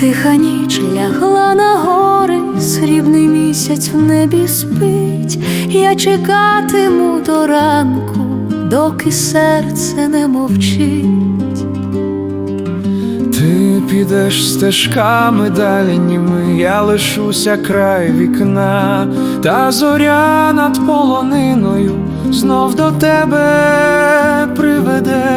Тиха ніч лягла на гори, срібний місяць в небі спить. Я чекатиму до ранку, доки серце не мовчить. Ти підеш стежками дальніми, я лишуся край вікна, та зоря над полониною знов до тебе приведе.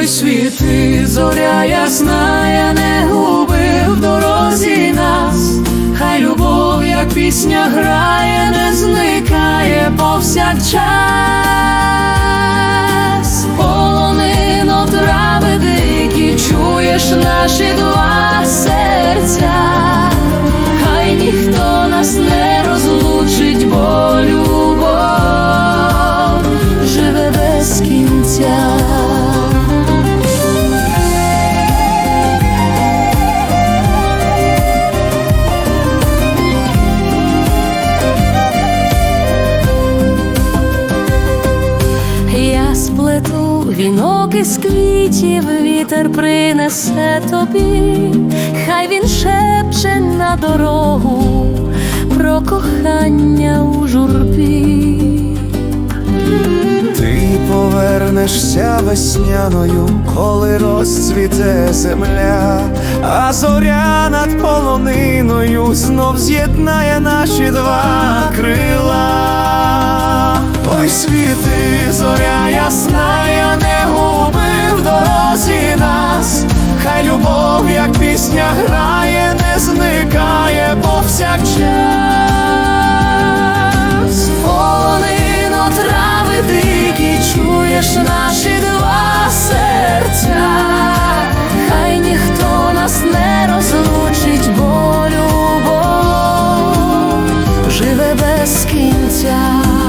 Ой, світи, зоря ясна, я не губив в дорозі нас, хай любов, як пісня грає, не зникає повсякчас. Полонино трави дикі, чуєш наші два серця, вінок із квітів, вітер принесе тобі, хай він шепче на дорогу про кохання у журбі. Ти повернешся весняною, коли розцвіте земля, а зоря над полониною знов з'єднає наші два крила. Ой, світи, зоря ясна, я не повсякчас. Полино трави дикі, чуєш наші два серця, хай ніхто нас не розлучить, бо любов живе без кінця.